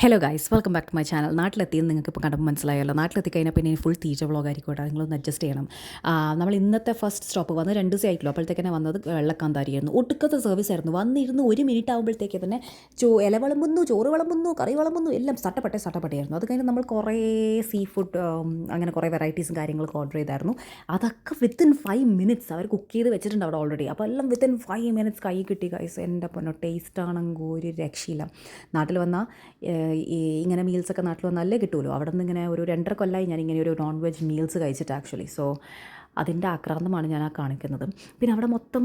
Hello guys welcome back to my channel നാട്ടിലെത്തിയത് നിങ്ങൾക്ക് ഇപ്പോൾ കണ്ടപ്പോൾ മനസ്സിലായല്ലോ നാട്ടിലെത്തി കഴിഞ്ഞാൽ പിന്നെ ഫുൾ തീറ്റ വ്ളോഗ് ആയിരിക്കോട്ടെ നിങ്ങളൊന്ന് അഡ്ജസ്റ്റ് ചെയ്യണം നമ്മൾ ഇന്നത്തെ ഫസ്റ്റ് സ്റ്റോപ്പ് വന്ന് രണ്ട് ദിവസം ആയിട്ടില്ല അപ്പോഴത്തേക്കന്നെ വന്നത് വെള്ളക്കാന്താരിയായിരുന്നു ഒടുക്കത്തെ സർവീസ് ആയിരുന്നു വന്നിരുന്ന് ഒരു മിനിറ്റ് ആകുമ്പോഴത്തേക്ക് തന്നെ ചോ ഇല വിളമ്പുന്നു ചോറ് വിളമ്പുന്നു കറി വിളമ്പുന്നു എല്ലാം സട്ടപ്പെട്ടേ സട്ടപ്പെട്ടേയായിരുന്നു അത് കഴിഞ്ഞ് നമ്മൾ കുറേ സീ ഫുഡ് അങ്ങനെ കുറേ വെറൈറ്റീസും കാര്യങ്ങളൊക്കെ ഓർഡർ ചെയ്തായിരുന്നു അതൊക്കെ വിത്തിൻ ഫൈവ് മിനിറ്റ്സ് അവർ കുക്ക് ചെയ്ത് വെച്ചിട്ടുണ്ട് അവിടെ ഓൾറെഡി അപ്പോൾ എല്ലാം വിത്തിൻ ഫൈവ് മിനിറ്റ്സ് കൈ കിട്ടി കൈസ് എൻ്റെ പൊന്നോ ആണെങ്കിൽ ഒരു രക്ഷയില്ല നാട്ടിൽ വന്നാൽ ഇങ്ങനെ ഒക്കെ നാട്ടിൽ വന്നാലേ കിട്ടുമല്ലോ അവിടെ നിന്ന് ഇങ്ങനെ ഒരു രണ്ടര കൊല്ലമായി ഞാൻ ഇങ്ങനെ ഒരു നോൺ വെജ് മീൽസ് കഴിച്ചിട്ട് ആക്ച്വലി സോ അതിൻ്റെ ആക്രാന്തമാണ് ഞാൻ ആ കാണിക്കുന്നത് പിന്നെ അവിടെ മൊത്തം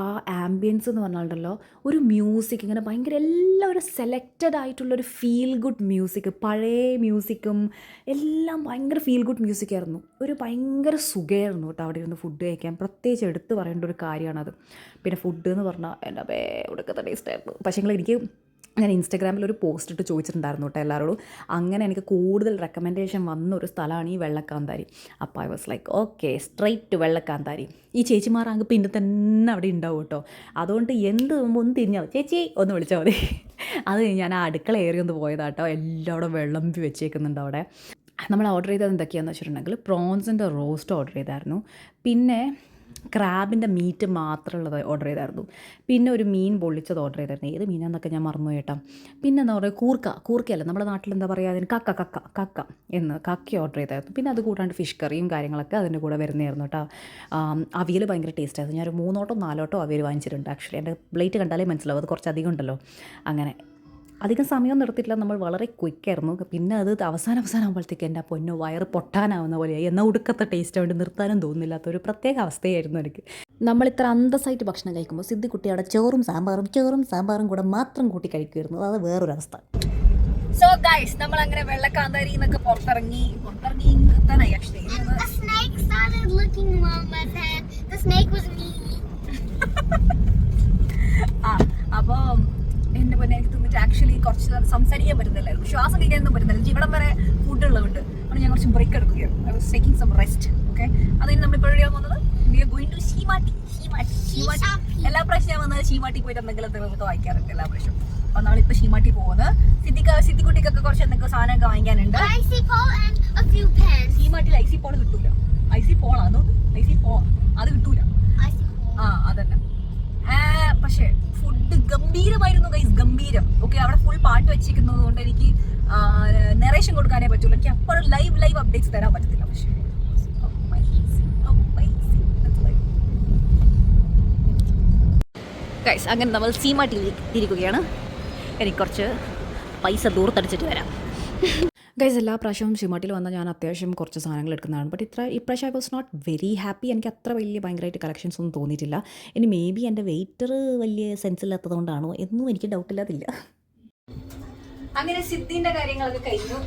ആ ആംബിയൻസ് എന്ന് പറഞ്ഞാലുണ്ടല്ലോ ഒരു മ്യൂസിക് ഇങ്ങനെ ഭയങ്കര എല്ലാം ഒരു സെലക്റ്റഡ് ആയിട്ടുള്ളൊരു ഫീൽ ഗുഡ് മ്യൂസിക് പഴയ മ്യൂസിക്കും എല്ലാം ഭയങ്കര ഫീൽ ഗുഡ് മ്യൂസിക് ആയിരുന്നു ഒരു ഭയങ്കര സുഖമായിരുന്നു കേട്ടോ അവിടെ ഇരുന്ന് ഫുഡ് കഴിക്കാൻ പ്രത്യേകിച്ച് എടുത്ത് പറയേണ്ട ഒരു കാര്യമാണത് പിന്നെ ഫുഡ് എന്ന് പറഞ്ഞാൽ എൻ്റെ അപ്പേ ഉടുക്കത്തെ ടേസ്റ്റ് ആയിരുന്നു പക്ഷേ എനിക്ക് ഞാൻ ഇൻസ്റ്റഗ്രാമിൽ ഒരു പോസ്റ്റ് ഇട്ട് ചോദിച്ചിട്ടുണ്ടായിരുന്നു കേട്ടോ എല്ലാവരോടും അങ്ങനെ എനിക്ക് കൂടുതൽ റെക്കമെൻഡേഷൻ വന്ന ഒരു സ്ഥലമാണ് ഈ വെള്ളക്കാന്താരി അപ്പോൾ I was like okay straight Vellakanthari ഈ ചേച്ചിമാർ അങ്ങ് പിന്നെ തന്നെ അവിടെ ഉണ്ടാവും കേട്ടോ അതുകൊണ്ട് എന്ത് ഒന്ന് തിരിഞ്ഞാൽ ചേച്ചി ഒന്ന് വിളിച്ചാൽ മതി അത് ഞാൻ ആ അടുക്കള ഏറി ഒന്ന് പോയതാട്ടോ എല്ലാവിടെ വിളമ്പി വെച്ചേക്കുന്നുണ്ട് അവിടെ നമ്മൾ ഓർഡർ ചെയ്തത് എന്തൊക്കെയാണെന്ന് വെച്ചിട്ടുണ്ടെങ്കിൽ പ്രോൺസിൻ്റെ റോസ്റ്റ് ഓർഡർ ചെയ്തായിരുന്നു പിന്നെ ക്രാബിൻ്റെ മീറ്റ് മാത്രമുള്ളത് ഓർഡർ ചെയ്തായിരുന്നു പിന്നെ ഒരു മീൻ പൊള്ളിച്ചത് ഓർഡർ ചെയ്തായിരുന്നു ഏത് മീനാന്നൊക്കെ ഞാൻ മറന്നു കേട്ടോ പിന്നെ എന്താ പറയുക കൂർക്ക കൂർക്കയല്ല നമ്മുടെ നാട്ടിൽ എന്താ പറയുക അതിന് കക്ക കക്ക കക്ക എന്ന് കക്ക ഓർഡർ ചെയ്തായിരുന്നു പിന്നെ അത് കൂടാണ്ട് ഫിഷ് കറിയും കാര്യങ്ങളൊക്കെ അതിൻ്റെ കൂടെ വരുന്നതായിരുന്നു കേട്ടോ അവിയൽ ഭയങ്കര ടേസ്റ്റായിരുന്നു ഞാനൊരു മൂന്നോട്ടോ നാലോട്ടോ അവിയൽ വാങ്ങിച്ചിട്ടുണ്ട് ആക്ച്വലി എൻ്റെ പ്ലേറ്റ് കണ്ടാലേ മനസ്സിലാവും അത് കുറച്ചധികം ഉണ്ടല്ലോ അങ്ങനെ അധികം സമയം നിർത്തിയിട്ടില്ല നമ്മൾ വളരെ ക്വിക്കായിരുന്നു പിന്നെ അത് അവസാനം അവസാനമാകുമ്പോഴത്തേക്ക് എൻ്റെ പൊന്നു വയറ് പൊട്ടാനാവുന്ന പോലെയായി എന്നാൽ ഉടുക്കത്തെ ടേസ്റ്റ് അവിടെ നിർത്താനും തോന്നുന്നില്ലാത്ത ഒരു പ്രത്യേക അവസ്ഥയായിരുന്നു എനിക്ക് നമ്മൾ ഇത്ര അന്തസ്സായിട്ട് ഭക്ഷണം കഴിക്കുമ്പോൾ സിദ്ധിക്കുട്ടി അവിടെ ചോറും സാമ്പാറും ചോറും സാമ്പാറും കൂടെ മാത്രം കൂട്ടി കഴിക്കുമായിരുന്നു അത് വേറൊരു അവസ്ഥ സോ ഗൈസ് നമ്മൾ അങ്ങനെ വെള്ളക്കാന്തരി എന്നൊക്കെ പുറത്തിറങ്ങി പുറത്തിറങ്ങി നിർത്താനായി കുറച്ച് നേരം സംസാരിക്കാൻ പറ്റുന്നില്ലായിരുന്നു ശ്വാസം കഴിക്കാനൊന്നും പറ്റുന്നില്ല ഇവിടം വരെ ഫുഡുള്ളതുകൊണ്ട് അപ്പോൾ ഞാൻ കുറച്ച് ബ്രേക്ക് എടുക്കുകയാണ് I was taking some rest okay അതിന് നമ്മൾ ഇപ്പോൾ എവിടെയാണ് പോകുന്നത് we are going to Seematti Seematti Seematti എല്ലാ പ്രാവശ്യം ഞാൻ വന്നത് ഷീമാട്ടി പോയിട്ട് എന്തെങ്കിലും നിങ്ങൾക്ക് വായിക്കാറുണ്ട് എല്ലാ പ്രാവശ്യം അപ്പോൾ നമ്മളിപ്പോൾ ഷീമാട്ടി പോകുന്നത് സിദ്ധിക്ക സിദ്ധിക്കുട്ടിക്കൊക്കെ കുറച്ച് എന്തെങ്കിലും സാധനമൊക്കെ വാങ്ങിക്കാനുണ്ട് ഷീമാട്ടിൽ ഐ സി പോൾ കിട്ടൂല ഐ സി പോളാണോ ഐ സി പോ അത് കിട്ടൂല ആ അത് ഗംഭീരമായിരുന്നു ഗൈസ് ഗംഭീരം ഓക്കെ അവിടെ ഫുൾ പാട്ട് വെച്ചിരിക്കുന്നത് കൊണ്ട് എനിക്ക് നെറേഷൻ കൊടുക്കാനേ പറ്റുള്ളൂ എനിക്ക് അപ്പോഴും ലൈവ് ലൈവ് അപ്ഡേറ്റ്സ് തരാൻ പറ്റത്തില്ല പക്ഷേ ഗൈസ് അങ്ങനെ നമ്മൾ സീമാട്ടിൽ ഇരിക്കുകയാണ് എനിക്ക് കുറച്ച് പൈസ ദൂർത്തടിച്ചിട്ട് വരാം ഗൈസ് എല്ലാ പ്രാവശ്യവും ഷിമാട്ടിൽ വന്നാൽ ഞാൻ അത്യാവശ്യം കുറച്ച് സാധനങ്ങൾ എടുക്കുന്നതാണ് ബട്ട് ഇത്ര ഇപ്രാവശ്യം I was not very happy എനിക്ക് അത്ര വലിയ ഭയങ്കരമായിട്ട് കളക്ഷൻസ് ഒന്നും തോന്നിയിട്ടില്ല ഇനി മേ ബി എൻ്റെ വെയിറ്റർ വലിയ സെൻസ് കൊണ്ടാണോ എന്നും എനിക്ക് ഡൗട്ടില്ലാതില്ല അങ്ങനെ സിദ്ധിന്റെ കാര്യങ്ങളൊക്കെ കഴിഞ്ഞു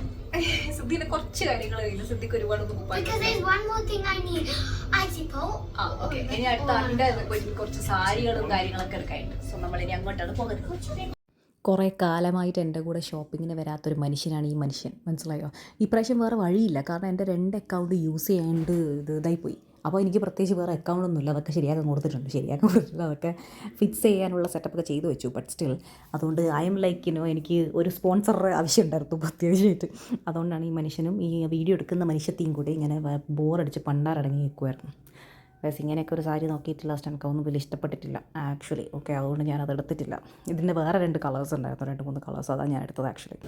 സിദ്ധിന്റെ കുറച്ച് കാര്യങ്ങൾ കഴിഞ്ഞു സിദ്ധിക്ക് ഒരുപാട് oh, ഇനി അടുത്ത ആളുടെ കുറച്ച് സാരികളും കാര്യങ്ങളൊക്കെ എടുക്കാനുണ്ട് സോ നമ്മൾ ഇനി അങ്ങോട്ടാണ് പോകുന്നത് കുറേ കാലമായിട്ട് എൻ്റെ കൂടെ ഷോപ്പിങ്ങിന് വരാത്തൊരു മനുഷ്യനാണ് ഈ മനുഷ്യൻ മനസ്സിലായോ ഇപ്രാവശ്യം വേറെ വഴിയില്ല കാരണം എൻ്റെ രണ്ട് അക്കൗണ്ട് യൂസ് ചെയ്യാണ്ട് ഇത് പോയി അപ്പോൾ എനിക്ക് പ്രത്യേകിച്ച് വേറെ അക്കൗണ്ടൊന്നുമില്ല അതൊക്കെ ശരിയാക്കാൻ കൊടുത്തിട്ടുണ്ട് ശരിയാക്കാൻ കൊടുത്തിട്ടുണ്ട് അതൊക്കെ ഫിക്സ് ചെയ്യാനുള്ള സെറ്റപ്പൊക്കെ ചെയ്തു വെച്ചു ബട്ട് സ്റ്റിൽ അതുകൊണ്ട് ഐ എം ലൈക്കിനോ എനിക്ക് ഒരു സ്പോൺസർ ആവശ്യമുണ്ടായിരുന്നു പ്രത്യേകിച്ചായിട്ട് അതുകൊണ്ടാണ് ഈ മനുഷ്യനും ഈ വീഡിയോ എടുക്കുന്ന മനുഷ്യത്തെയും കൂടി ഇങ്ങനെ ബോറടിച്ച് പണ്ടാറടങ്ങി നിൽക്കുമായിരുന്നു ബസ് ഇങ്ങനെയൊക്കെ ഒരു സാരി നോക്കിയിട്ടില്ല ലാസ്റ്റ് എനിക്ക് ഒന്നും വലിയ ഇഷ്ടപ്പെട്ടിട്ടില്ല ആക്ച്വലി ഓക്കെ അതുകൊണ്ട് ഞാനത് എടുത്തിട്ടില്ല ഇതിൻ്റെ വേറെ രണ്ട് കളേഴ്സ് ഉണ്ടായിരുന്നു രണ്ട് മൂന്ന് കളേഴ്സ് അതാണ് ഞാൻ എടുത്തത് ആക്ച്വലി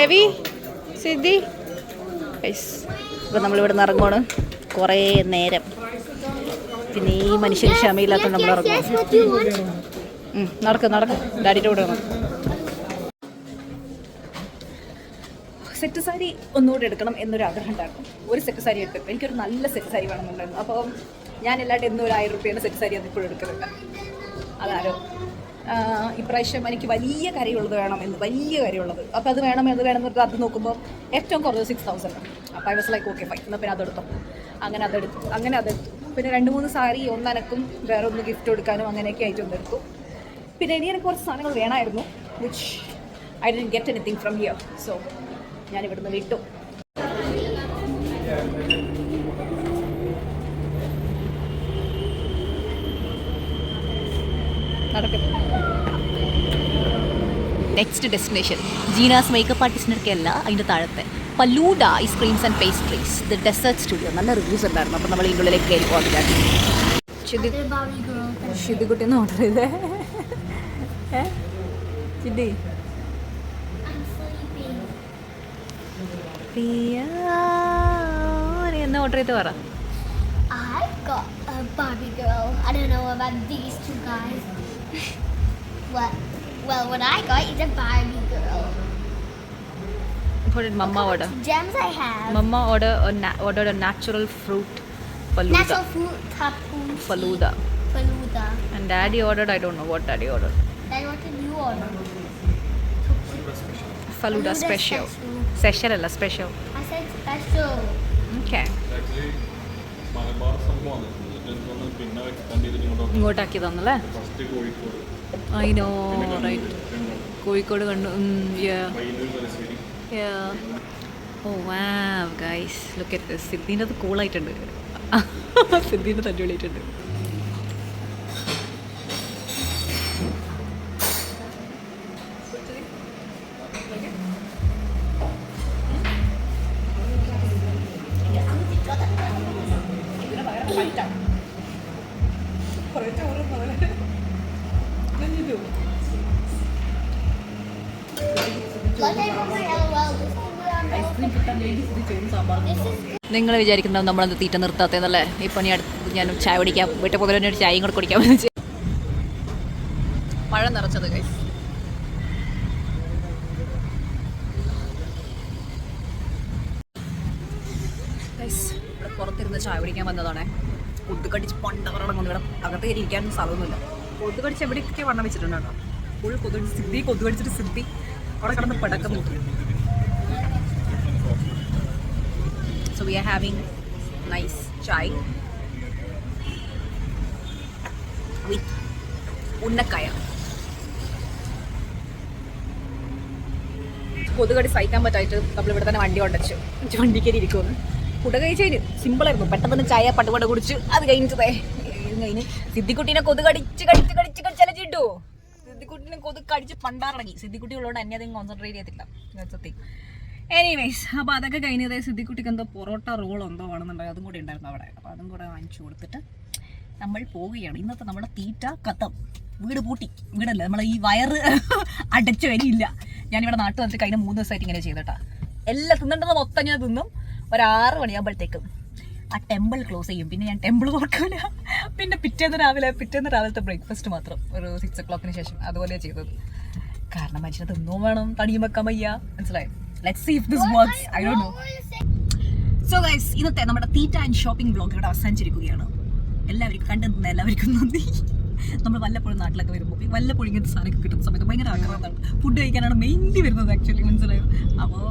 രവി സിദ്ധി ഇപ്പം നമ്മളിവിടെ നിന്ന് ഇറങ്ങുവാണ് കുറേ നേരം പിന്നെ ഈ മനുഷ്യന് ക്ഷമയില്ലാത്ത നമ്മൾ ഇറങ്ങും നടക്കും നടക്കും ഡാഡിയുടെ കൂടെ സെറ്റ് സാരി ഒന്നുകൂടെ എടുക്കണം എന്നൊരു ആഗ്രഹം ഉണ്ടായിരുന്നു ഒരു സെറ്റ് സാരി എടുക്കും എനിക്കൊരു നല്ല സെറ്റ് സാരി വേണമെന്നുണ്ടായിരുന്നു അപ്പോൾ ഞാൻ എല്ലാവരും എന്നും ഒരു ആയിരം റുപ്യയുടെ സെറ്റ് സാരി അത് ഇപ്പോഴും എടുക്കുന്നുണ്ട് അതാരോ ഇപ്രാവശ്യം എനിക്ക് വലിയ കരയുള്ളത് വേണം എന്ന് വലിയ കരയുള്ളത് അപ്പോൾ അത് വേണം എന്ന് വേണം എന്നിട്ട് അത് നോക്കുമ്പോൾ ഏറ്റവും കുറഞ്ഞ സിക്സ് തൗസൻഡ് അപ്പോൾ I was like okay fine എന്നാൽ പിന്നെ അതെടുത്തു അങ്ങനെ അതെടുത്തു അങ്ങനെ അതെടുത്തു പിന്നെ രണ്ട് മൂന്ന് സാരി ഒന്നനക്കും വേറെ ഒന്ന് ഗിഫ്റ്റ് കൊടുക്കാനും അങ്ങനെയൊക്കെ ആയിട്ട് എടുത്തു പിന്നെ ഇനി എനിക്ക് കുറച്ച് സാധനങ്ങൾ വേണമായിരുന്നു which I didn't get anything from here so ഞാൻ ഇവിടുന്ന് വിട്ടു നെക്സ്റ്റ് ഡെസ്റ്റിനേഷൻ ജീനാസ് മേക്കപ്പ് ആർട്ടിസ്റ്റിനൊക്കെ അല്ല അതിൻ്റെ താഴത്തെ falooda ice creams and pastries the dessert studio നല്ല റിവ്യൂസ് ഉണ്ടായിരുന്നു അപ്പം നമ്മൾ ഇതിൻ്റെ ഉള്ളിലേക്ക് കയറി പോകാൻ ഷിദിക്കുട്ടിന്ന് ഓർഡർ ചെയ്തേ ചിതി എന്നാ ഓർഡർ ചെയ്ത് പറ I got a Barbie girl. I don't know about these two guys. what? Well, what I got is a Barbie girl. Mamma order Gems I have. Mamma order order natural fruit falooda Natural fruit tapu. Falooda Faluda. And daddy ordered I don't know what daddy order Then what did you order? Falooda Faluda special special. Special അല്ല special ഇങ്ങോട്ടാക്കി തന്നല്ലേ കോഴിക്കോട് കണ്ടു ഓ വാ guys look സിദ്ധീൻ്റെ അത് കൂളായിട്ടുണ്ട് സിദ്ദീൻ്റെ തല്ലുപൊളിയായിട്ടുണ്ട് ഇതിന് ഭയങ്കര ഫൈറ്റാണ് കുറേ ചോറും പോലെ നിങ്ങൾ വിചാരിക്കുന്നുണ്ടാവും നമ്മളെന്ത് തീറ്റ നിർത്താത്തതെന്നല്ലേ ഇപ്പം ഞാൻ ഞാൻ ചായ കുടിക്കാം വീട്ടിൽ പോകുന്നതിന് ഒരു ചായയും കൂടെ കുടിക്കാൻ മഴ നിറച്ചത് കഴിച്ചു ഇരുന്ന് ചായ കുടിക്കാൻ വന്നതാണേ കൊതുകടിച്ച് പണ്ടവരോടെ കൊണ്ട് ഇവിടെ അകത്ത് കയറി ഇരിക്കാനും സ്ഥലമൊന്നുമില്ല കൊതുകടിച്ച് എവിടെയൊക്കെ വണ്ണം വെച്ചിട്ടുണ്ടോ ഫുൾ കൊതുകടി സിദ്ധി കൊതുകടിച്ചിട്ട് സിദ്ധി അവിടെ കിടന്ന് പടക്കം നോക്കി so we are having nice chai ഉണ്ണക്കായ കൊതുകടി സഹിക്കാൻ പറ്റായിട്ട് നമ്മൾ ഇവിടെ തന്നെ വണ്ടി ഉണ്ടച്ചു വണ്ടിക്കേരി ഇരിക്കുമെന്ന് കുട കഴിച്ചു സിമ്പിൾ സിമ്പിളായിരുന്നു പെട്ടെന്ന് ചായ പട്ടുപട കുടിച്ച് അത് കഴിഞ്ഞിട്ടേ കഴിഞ്ഞ് സിദ്ധിക്കുട്ടീനെ കൊതു കടിച്ച് കടിച്ച് കടിച്ച് കടിച്ചാലും ചിട്ടു സിദ്ധിക്കുട്ടീനെ കൊതു കടിച്ച് പണ്ടാറടങ്ങി സിദ്ധിക്കുട്ടി ഉള്ളതുകൊണ്ട് എന്നെ കോൺസെൻട്രേറ്റ് ചെയ്യത്തില്ല സത്യം എനിവേസ് അപ്പോൾ അതൊക്കെ കഴിഞ്ഞതേ സിദ്ധിക്കുട്ടിക്ക് എന്തോ പൊറോട്ട റോൾ എന്തോ ആണെന്നുണ്ടെങ്കിൽ അതും കൂടി ഉണ്ടായിരുന്നു അവിടെ അപ്പോൾ അതും കൂടെ വാങ്ങിച്ചു കൊടുത്തിട്ട് നമ്മൾ പോവുകയാണ് ഇന്നത്തെ നമ്മുടെ തീറ്റ കത്തം വീട് പൂട്ടി വീടല്ല നമ്മൾ ഈ വയറ് അടച്ചു വരിയില്ല ഞാനിവിടെ നാട്ടിൽ വന്നിട്ട് കഴിഞ്ഞ മൂന്ന് ദിവസമായിട്ട് ഇങ്ങനെ ചെയ്തിട്ടാ എല്ലാം തിന്നേണ്ടത് മൊത്തം ഞാൻ തിന്നും ഒരു ആറ് മണിയാകുമ്പോഴത്തേക്കും ആ ടെമ്പിൾ ക്ലോസ് ചെയ്യും പിന്നെ ഞാൻ ടെമ്പിൾ തുറക്കില്ല പിന്നെ പിറ്റേന്ന് രാവിലെ പിറ്റേന്ന് രാവിലത്തെ ബ്രേക്ക്ഫാസ്റ്റ് മാത്രം ഒരു സിക്സ് ഒ ക്ലോക്കിന് ശേഷം അതുപോലെ ചെയ്തത് കാരണം മനുഷ്യന് തിന്നോ വേണം തടിയും വെക്കാൻ വയ്യ മനസ്സിലായി see if I know so ഇന്നത്തെ നമ്മുടെ തീറ്റ ആൻഡ് ഷോപ്പിംഗ് ബ്ലോഗ് ഇവിടെ അവസാനിച്ചിരിക്കുകയാണ് എല്ലാവർക്കും കണ്ടെത്തുന്ന എല്ലാവർക്കും നന്ദി നമ്മൾ വല്ലപ്പോഴും നാട്ടിലൊക്കെ വരുമ്പോൾ വല്ലപ്പോഴും ഇങ്ങനത്തെ സാധനമൊക്കെ കിട്ടുന്ന സമയത്ത് ഭയങ്കര ആഗ്രഹമാണ് ഫുഡ് കഴിക്കാനാണ് മെയിൻലി വരുന്നത് ആക്ച്വലി മനസ്സിലായോ അപ്പോൾ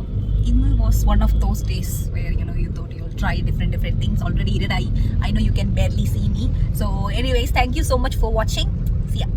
ഇന്ന് was one of those days where you know you thought you try different different things already did I I know you can barely see me so anyways thank you so much for watching see ya